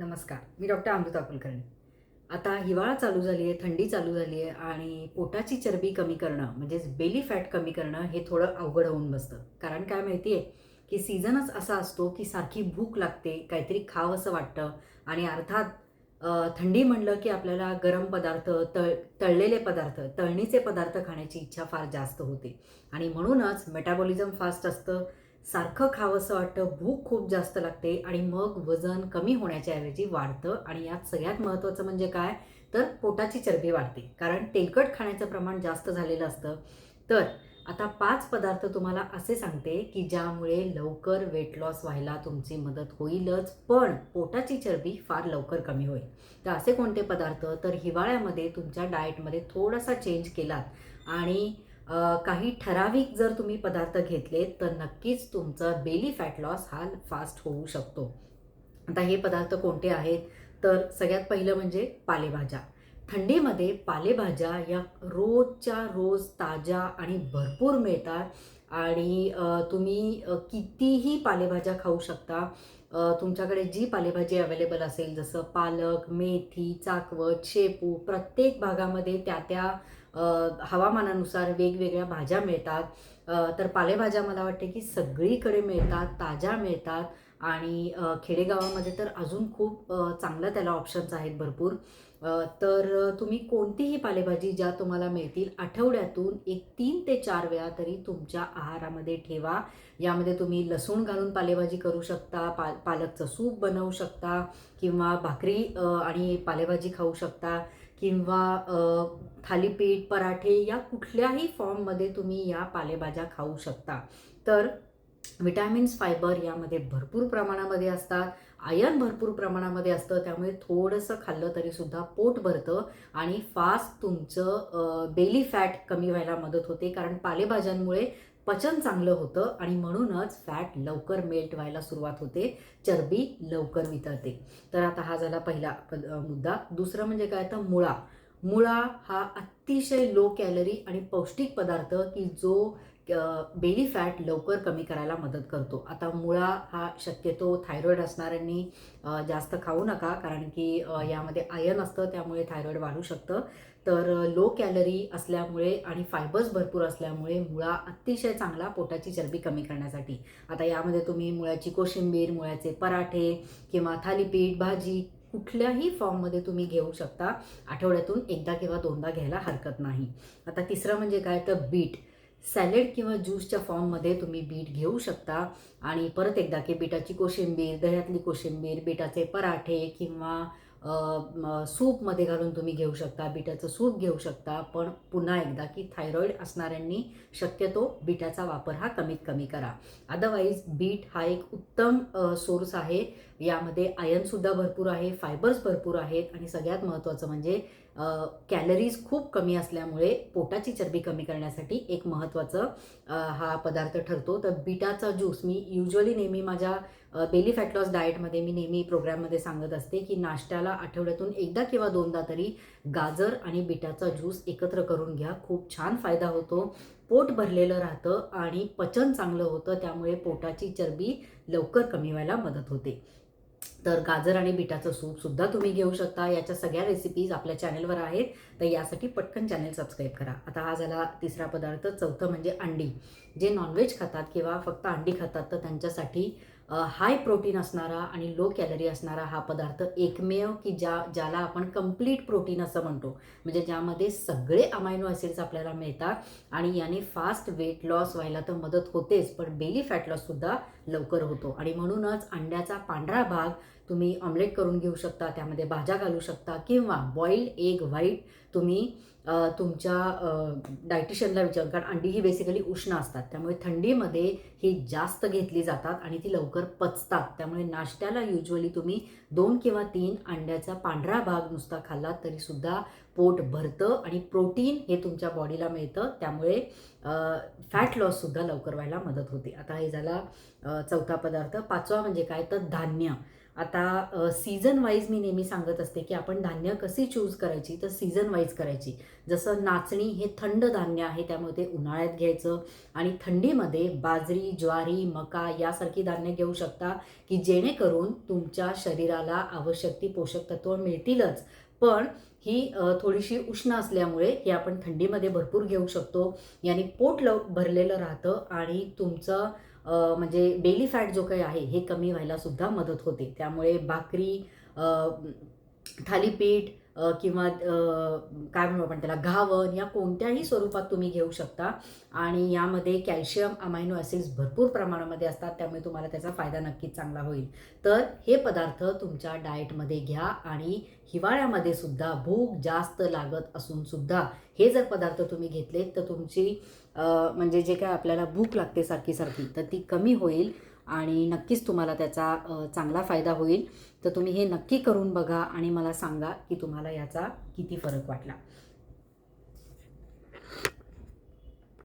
नमस्कार मी डॉक्टर अमृता कुलकर्णी. आता हिवाळा चालू झाली आहे थंडी चालू झाली आहे आणि पोटाची चरबी कमी करणं म्हणजेच बेली फॅट कमी करणं हे थोडं अवघड होऊन बसतं. कारण काय माहिती आहे की सीझनच असा असतो की सारखी भूक लागते काहीतरी खावं असं वाटतं आणि अर्थात थंडी म्हणलं की आपल्याला गरम पदार्थ तळ तळलेले पदार्थ तळणीचे पदार्थ खाण्याची इच्छा फार जास्त होते. आणि म्हणूनच मेटाबॉलिझम फास्ट असतं सारखं खावंसं वाटतं भूक खूप जास्त लागते आणि मग वजन कमी होण्याच्या ऐवजी वाढतं आणि यात सगळ्यात महत्त्वाचं म्हणजे काय? तर पोटाची चरबी वाढते. कारण तेलकट खाण्याचं प्रमाण जास्त झालेलं असतं. तर आता पाच पदार्थ तुम्हाला असे सांगते की ज्यामुळे लवकर वेट लॉस व्हायला तुमची मदत होईलच पण पोटाची चरबी फार लवकर कमी होईल. तर असे कोणते पदार्थ? तर हिवाळ्यामध्ये तुमच्या डाएटमध्ये थोडासा चेंज केलात आणि काही ठराविक जर तुम्ही पदार्थ घेतले तर नक्कीच तुमचा बेली फॅट लॉस हा फास्ट होऊ शकतो. आता हे पदार्थ कोणते आहेत? तर सगळ्यात पहिलं म्हणजे पालेभाज्या. थंडीमध्ये पालेभाज्या या रोजच्या रोज ताज्या आणि भरपूर मिळतात आणि तुम्ही कितीही पालेभाज्या खाऊ शकता तुमच्याकडे जी पालेभाजी अवेलेबल असेल जसं पालक मेथी चाकवत शेपू प्रत्येक भागामध्ये त्या त्या हवामानानुसार वेगवेगळ्या भाज्या मिळतात. तर पालेभाज्या मला वाटते की सगळीकडे मिळतात ताज्या मिळतात आणि खेडेगावामध्ये तर अजून खूप चांगलं त्याला ऑप्शन्स आहेत भरपूर. तर तुम्ही कोणतीही पालेभाजी ज्या तुम्हाला मिळतील आठवड्यातून एक तीन ते चार वेळा तरी तुमच्या आहारामध्ये ठेवा. यामध्ये तुम्ही लसूण घालून पालेभाजी करू शकता पा पालकचं सूप बनवू शकता किंवा भाकरी आणि पालेभाजी खाऊ शकता. किंवा थालीपीठ पराठे या कुठल्याही फॉर्ममध्ये तुम्ही या पालेभाज्या खाऊ शकता. तर विटॅमिन्स फायबर यामध्ये भरपूर प्रमाणामध्ये असतात. आयर्न भरपूर प्रमाणामध्ये असतं. त्यामुळे थोडंसं खाल्लं तरीसुद्धा पोट भरतं आणि फास्ट तुमचं बेली फॅट कमी व्हायला मदत होते. कारण पालेभाज्यांमुळे पचन चांगलं होतं आणि म्हणूनच फॅट लवकर मेल्ट व्हायला सुरुवात होते चरबी लवकर वितळते. तर आता हा झाला पहिला मुद्दा. दुसरं म्हणजे काय? तर मुळा. मुळा हा अतिशय लो कॅलरी आणि पौष्टिक पदार्थ की जो बेली फॅट लवकर कमी करायला मदत करतो. आता मुळा हा शक्यतो थायरॉईड असणाऱ्यांनी जास्त खाऊ नका कारण की यामध्ये आयर्न असतं त्यामुळे थायरॉईड वाढू शकतं. तर लो कॅलरी असल्यामुळे आणि फायबर्स भरपूर असल्यामुळे मुळा अतिशय चांगला पोटाची चरबी कमी करण्यासाठी. आता यामध्ये तुम्ही मुळ्याची कोशिंबीर मुळ्याचे पराठे किंवा थालीपीठ भाजी कुठल्याही फॉर्ममध्ये तुम्ही घेऊ शकता. आठवड्यातून एकदा किंवा दोनदा घ्यायला हरकत नाही. आता तिसरं म्हणजे काय? तर बीट. सॅलेड किंवा ज्यूसच्या फॉर्ममध्ये तुम्ही बीट घेऊ शकता. आणि परत एकदा की बीटाची कोशिंबीर दह्यातली कोशिंबीर बीटाचे पराठे किंवा सूपमध्ये घालून तुम्ही घेऊ शकता बीटाचं सूप घेऊ शकता पण पुन्हा एकदा की थायरॉईड असणाऱ्यांनी शक्यतो बीटाचा वापर हा कमीत कमी करा. अदरवाईज बीट हा एक उत्तम सोर्स आहे. यामध्ये आयनसुद्धा भरपूर आहे फायबर्स भरपूर आहेत आणि सगळ्यात महत्त्वाचं म्हणजे कॅलरीज खूप कमी असल्यामुळे पोटाची चरबी कमी करण्यासाठी एक महत्त्वाचं हा पदार्थ ठरतो. तर बीटाचा ज्यूस मी युजली नेहमी माझ्या बेली फॅट लॉस डाएटमध्ये मी नेहमी प्रोग्राममध्ये सांगत असते की नाश्त्याला आठवड्यातून एकदा किंवा दोनदा तरी गाजर आणि बिटाचा ज्यूस एकत्र करून घ्या. खूप छान फायदा होतो. पोट भरलेलं राहतं आणि पचन चांगलं होतं त्यामुळे पोटाची चरबी लवकर कमी व्हायला मदत होते. तर गाजर आणि बिटाचं सूपसुद्धा तुम्ही घेऊ शकता. याच्या सगळ्या रेसिपीज आपल्या चॅनलवर आहेत. तर यासाठी पटकन चॅनल सबस्क्राईब करा. आता हा झाला तिसरा पदार्थ. चौथं म्हणजे अंडी. जे नॉनव्हेज खातात किंवा फक्त अंडी खातात तर त्यांच्यासाठी हाय प्रोटीन असणारा आणि लो कॅलरी असणारा हा पदार्थ एकमेव की ज्या ज्याला आपण कंप्लीट प्रोटीन असं म्हणतो. म्हणजे ज्यामध्ये सगळे अमायनो ॲसिड्स आपल्याला मिळतात आणि याने फास्ट वेट लॉस व्हायला तर मदत होतेच. पण बेली फॅट लॉससुद्धा लवकर होतो. आणि म्हणूनच अंड्याचा पांढरा भाग तुम्ही ऑमलेट करून घेऊ शकता त्यामध्ये भाज्या घालू शकता किंवा बॉईल्ड एग व्हाईट तुम्ही तुमच्या डायटिशियनला विचार कारण अंडी ही बेसिकली उष्ण असतात. त्यामुळे थंडीमध्ये ही जास्त घेतली जातात आणि ती लवकर पचतात. त्यामुळे नाश्त्याला युजली तुम्ही दोन किंवा तीन अंड्याचा पांढरा भाग नुसता खाल्लात तरीसुद्धा पोट भरतं आणि प्रोटीन हे तुमच्या बॉडीला मिळतं. त्यामुळे फॅट लॉससुद्धा लवकर व्हायला मदत होते. आता हे झाला चौथा पदार्थ. पाचवा म्हणजे काय? तर धान्य. आता सीझन वाईज मी नेहमी सांगत असते की आपण धान्य कशी चूज करायची? तर सीझन वाईज करायची. जसं नाचणी हे थंड धान्य आहे त्यामुळे ते उन्हाळ्यात घ्यायचं. आणि थंडीमध्ये बाजरी ज्वारी मका यासारखी धान्य घेऊ शकता की जेणेकरून तुमच्या शरीराला आवश्यक ती पोषक तत्व मिळतीलच. पण ही थोडीशी उष्ण असल्यामुळे हे आपण थंडीमध्ये भरपूर घेऊ शकतो. याने पोट लव भरलेलं राहतं आणि तुमचं म्हणजे बेली फॅट जो काही आहे हे कमी व्हायला सुद्धा मदत होते. त्यामुळे भाकरी थालीपीठ किंवा काय म्हणू आपण त्याला घावन या कोणत्याही स्वरूपात तुम्ही घेऊ शकता. आणि यामध्ये कॅल्शियम अमायनो ॲसिड्स भरपूर प्रमाणामध्ये असतात त्यामुळे तुम्हाला त्याचा फायदा नक्कीच चांगला होईल. तर हे पदार्थ तुमच्या डाएटमध्ये घ्या आणि हिवाळ्यामध्ये सुद्धा भूक जास्त लागत असून सुद्धा हे जर पदार्थ तुम्ही घेतलेत तर तुमची म्हणजे जे काय आपल्याला भूक लागते सारखी सारखी तर ती कमी होईल. आणि नक्कीच तुम्हाला त्याचा चांगला फायदा होईल. तर तुम्ही हे नक्की करून बघा आणि मला सांगा की तुम्हाला याचा किती फरक वाटला.